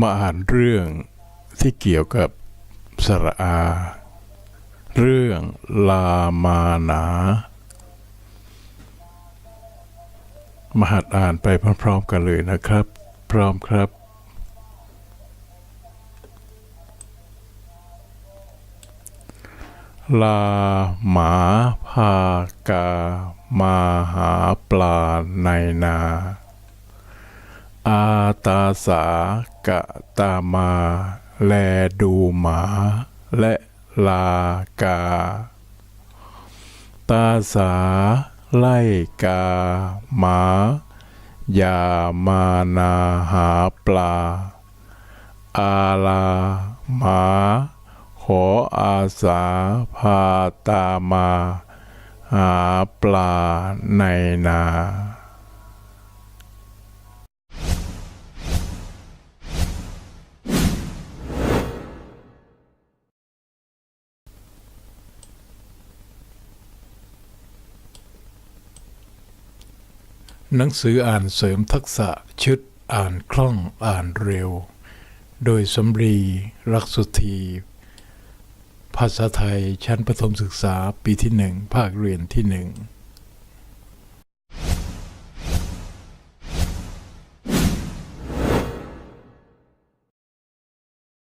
มาอ่านเรื่องที่เกี่ยวกับสระอา เรื่องลามานามาหัดอ่านไปพร้อมๆกันเลยนะครับ พร้อมครับ ลาหมาพากามาหาปลาในนา อาตาสากะตามา แลดูหมา และลากา ตาสา ไล่กาหมา อย่ามานาหาปลา อาลาหมา ขออาสาพาตามา หาปลาในนา หนังสืออ่านเสริมทักษะชุดอ่านคล่องอ่านเร็ว โดยสมรีรักสุธีภาษาไทยชั้นประถมศึกษาปีที่หนึ่งภาคเรียนที่หนึ่ง